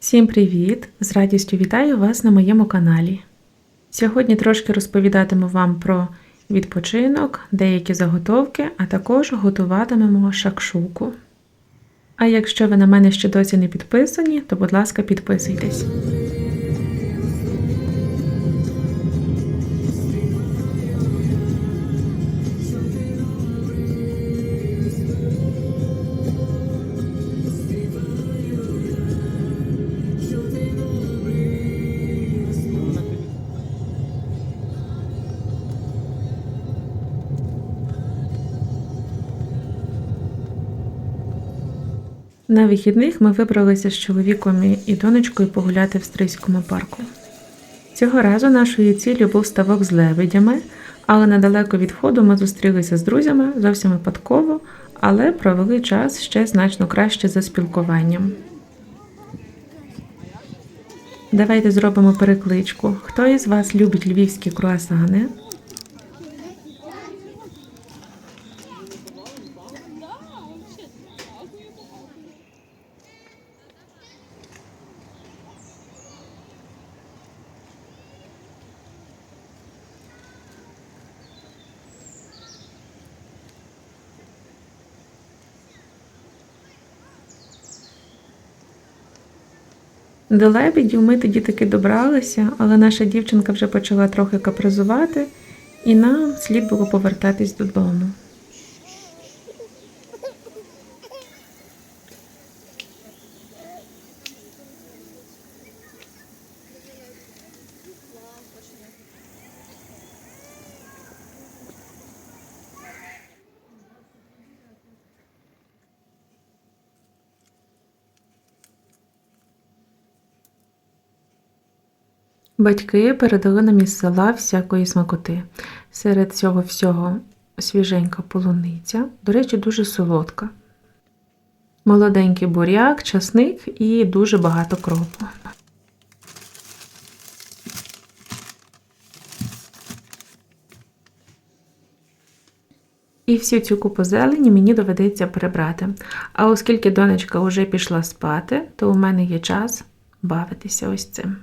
Всім привіт! З радістю вітаю вас на моєму каналі. Сьогодні трошки розповідатиму вам про відпочинок, деякі заготовки, а також готуватимемо шакшуку. А якщо ви на мене ще досі не підписані, то будь ласка, підписуйтесь. На вихідних ми вибралися з чоловіком і донечкою погуляти в Стрийському парку. Цього разу нашою ціллю був ставок з лебедями, але недалеко від входу ми зустрілися з друзями зовсім випадково, але провели час ще значно краще за спілкуванням. Давайте зробимо перекличку. Хто із вас любить львівські круасани? До лебедів ми тоді таки добралися, але наша дівчинка вже почала трохи капризувати, і нам слід було повертатись додому. Батьки передали нам із села всякої смакоти. Серед цього всього свіженька полуниця, до речі, дуже солодка. Молоденький буряк, часник і дуже багато кропу. І всю цю купу зелені мені доведеться прибрати. А оскільки донечка вже пішла спати, то у мене є час бавитися ось цим.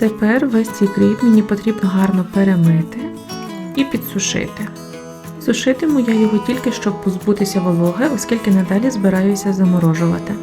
Тепер весь цей кріп мені потрібно гарно перемити і підсушити. Сушитиму я його тільки щоб позбутися вологи, оскільки надалі збираюся заморожувати.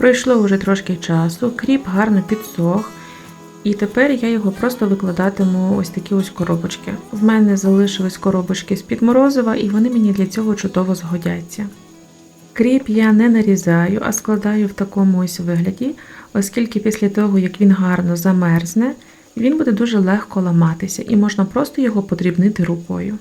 Пройшло вже трошки часу, кріп гарно підсох, і тепер я його просто викладатиму ось такі ось коробочки. В мене залишились коробочки з-під морозива, і вони мені для цього чудово згодяться. Кріп я не нарізаю, а складаю в такому ось вигляді, оскільки після того, як він гарно замерзне, він буде дуже легко ламатися і можна просто його подрібнити рукою.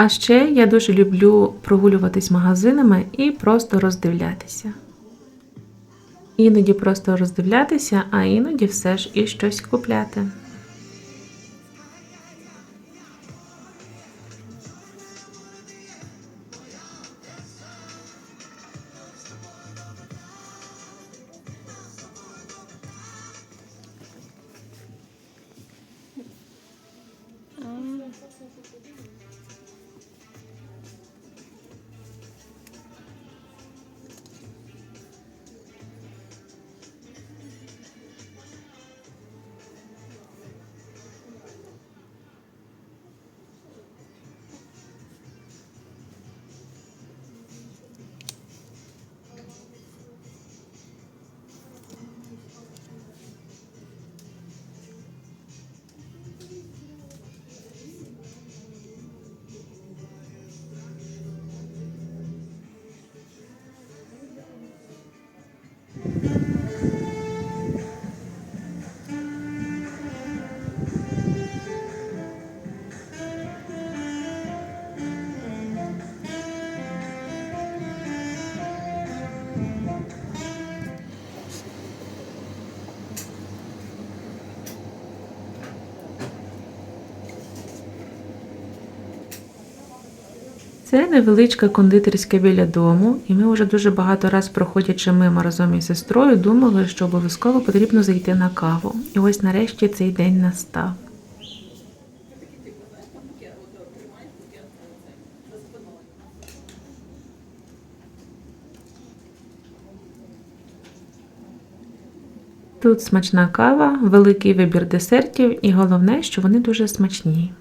А ще я дуже люблю прогулюватись магазинами і просто роздивлятися. Іноді просто роздивлятися, а іноді все ж і щось купляти. Це невеличка кондитерська біля дому, і ми вже дуже багато раз проходячи мимо разом із сестрою, думали, що обов'язково потрібно зайти на каву. І ось нарешті цей день настав. Тут смачна кава, великий вибір десертів, і головне, що вони дуже смачні.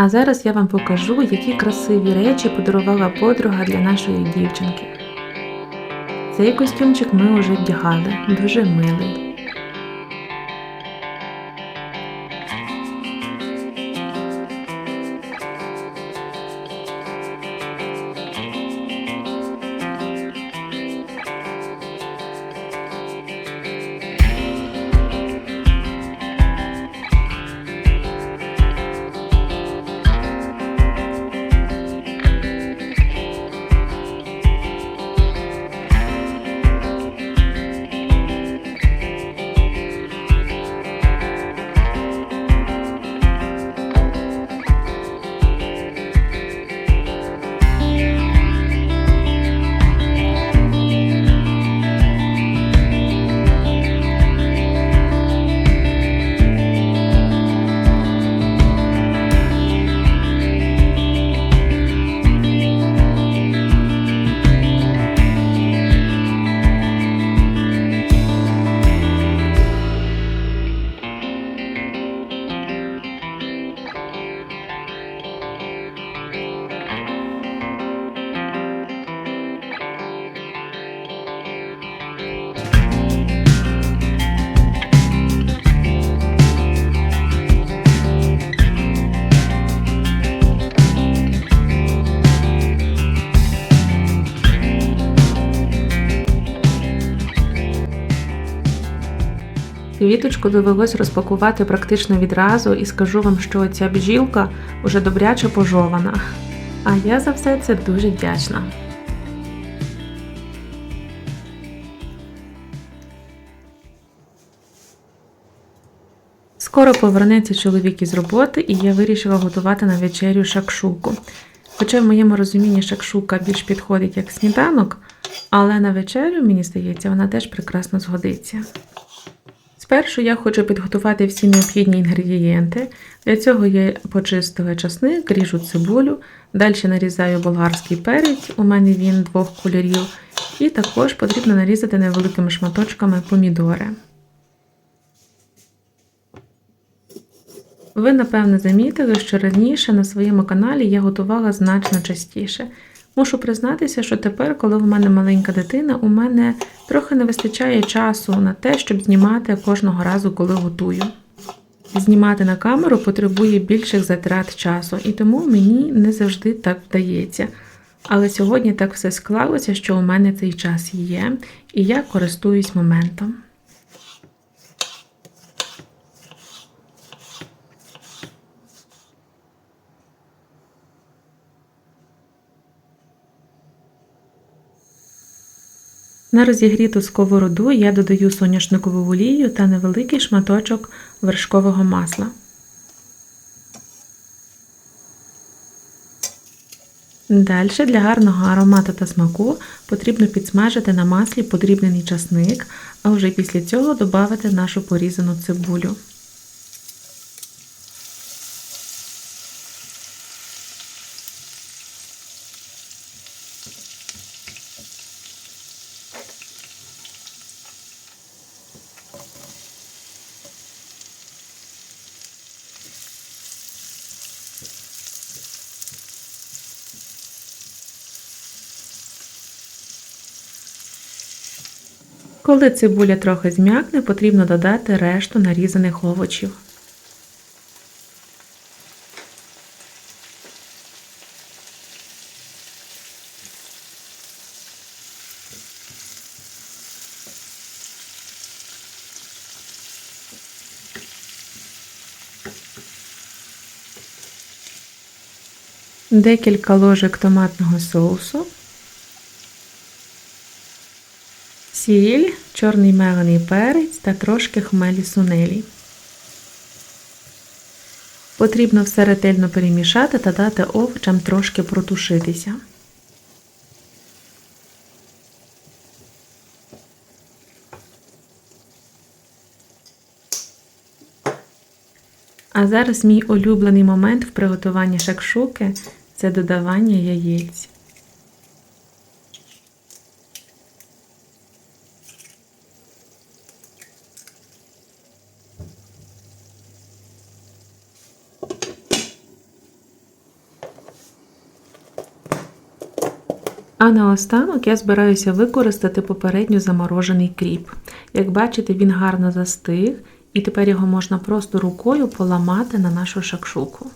А зараз я вам покажу, які красиві речі подарувала подруга для нашої дівчинки. Цей костюмчик ми вже вдягали, дуже милий. Квіточку довелось розпакувати практично відразу і скажу вам, що ця бджілка уже добряче пожована. А я за все це дуже вдячна. Скоро повернеться чоловік із роботи, і я вирішила готувати на вечерю шакшуку. Хоча в моєму розумінні шакшука більш підходить як сніданок, але на вечерю, мені здається, вона теж прекрасно згодиться. Спершу я хочу підготувати всі необхідні інгредієнти. Для цього я почистила часник, ріжу цибулю, далі нарізаю болгарський перець, у мене він двох кольорів, і також потрібно нарізати невеликими шматочками помідори. Ви, напевно, замітили, що раніше на своєму каналі я готувала значно частіше. Мушу признатися, що тепер, коли в мене маленька дитина, у мене трохи не вистачає часу на те, щоб знімати кожного разу, коли готую. Знімати на камеру потребує більших затрат часу, і тому мені не завжди так вдається. Але сьогодні так все склалося, що у мене цей час є, і я користуюсь моментом. На розігріту сковороду я додаю соняшникову олію та невеликий шматочок вершкового масла. Далі для гарного аромату та смаку потрібно підсмажити на маслі подрібнений часник, а вже після цього додати нашу порізану цибулю. Коли цибуля трохи зм'якне, потрібно додати решту нарізаних овочів. Декілька ложок томатного соусу. Сіль, чорний мелений перець та трошки хмелі сунелі. Потрібно все ретельно перемішати та дати овочам трошки протушитися. А зараз мій улюблений момент в приготуванні шакшуки це додавання яєць. А наостанок я збираюся використати попередньо заморожений кріп. Як бачите, він гарно застиг, і тепер його можна просто рукою поламати на нашу шакшуку.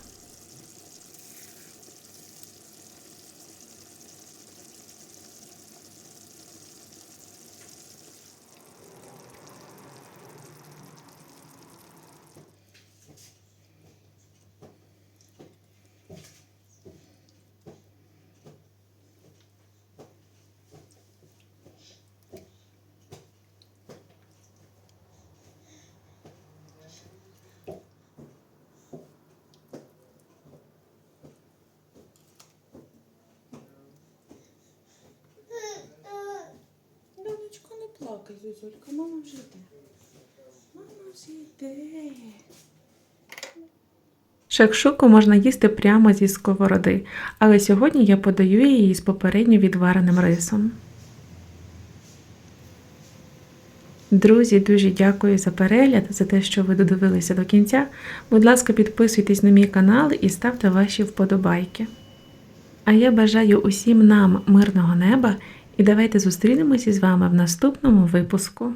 Донечко, не плакай, Зузулька, мама вже йде. Мама вже йде. Шакшуку можна їсти прямо зі сковороди, але сьогодні я подаю її з попередньо відвареним рисом. Друзі, дуже дякую за перегляд, за те, що ви додивилися до кінця. Будь ласка, підписуйтесь на мій канал і ставте ваші вподобайки. А я бажаю усім нам мирного неба і давайте зустрінемося з вами в наступному випуску.